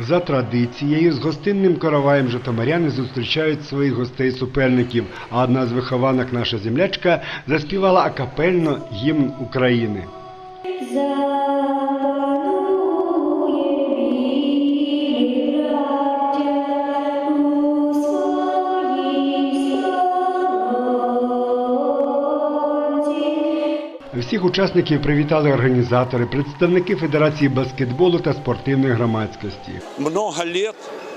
За традицією, з гостинним короваєм житомиряни зустрічають своїх гостей-суперників, а одна з вихованок, наша землячка, заспівала акапельно гімн України. Всіх учасників привітали організатори, представники Федерації баскетболу та спортивної громадськості. много лет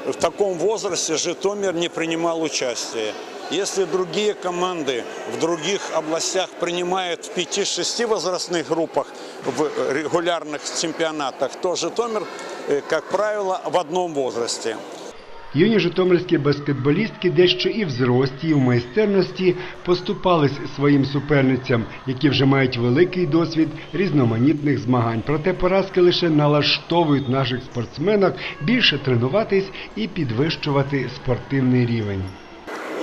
в таком возрасте Житомир не принимал участие. Если другие команды в других областях принимают в 5-6 возрастных группах в регулярных чемпионатах, то Житомир, э, как правило, в одном возрасте. Юні житомирські баскетболістки дещо і в зрості, і в майстерності поступались своїм суперницям, які вже мають великий досвід різноманітних змагань. Проте поразки лише налаштовують наших спортсменок більше тренуватись і підвищувати спортивний рівень.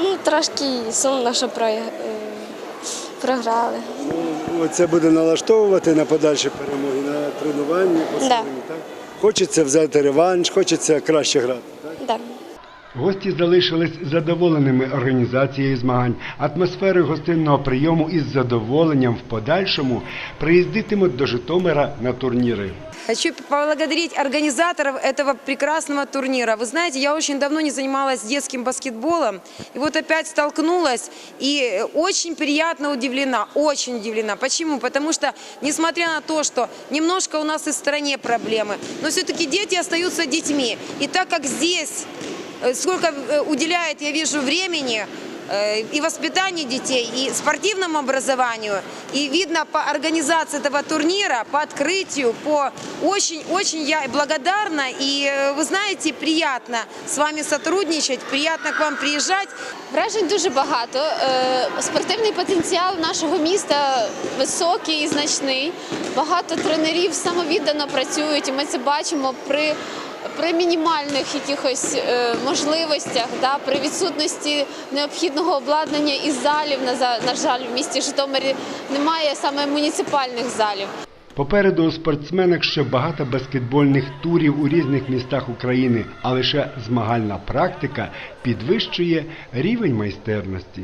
Ну, трошки сумно, що про... е, програли. Ну, Це буде налаштовувати на подальші перемоги, на тренування, посилення, так? Хочеться взяти реванш, хочеться краще грати. Так? Да. Гості залишились задоволеними організацією змагань, атмосферою гостинного прийому і з задоволенням в подальшому приїздитимуть до Житомира на турніри. Хочу поблагодарить организаторов этого прекрасного турнира. Вы знаете, я очень давно не занималась детским баскетболом, и вот опять столкнулась, и очень приятно удивлена, очень удивлена. Почему? Потому что, несмотря на то, что немножко у нас и в стране проблемы, но все-таки дети остаются детьми. И так как здесь э, сколько э, уделяет, я вижу, времени, э, и воспитанию детей, и спортивному образованию. И видно по организации этого турнира, по открытию, по очень-очень я благодарна. И э, вы знаете, приятно с вами сотрудничать, приятно к вам приезжать. Вражень дуже багато. Е, Спортивний потенціал нашого міста високий і значний. Багато тренерів самовіддано працюють, і ми це бачимо при. при мінімальних якихось е, можливостях, да, при відсутності необхідного обладнання і залів, на, жаль, в місті Житомирі немає саме муніципальних залів. Попереду у спортсменок ще багато баскетбольних турів у різних містах України, а лише змагальна практика підвищує рівень майстерності.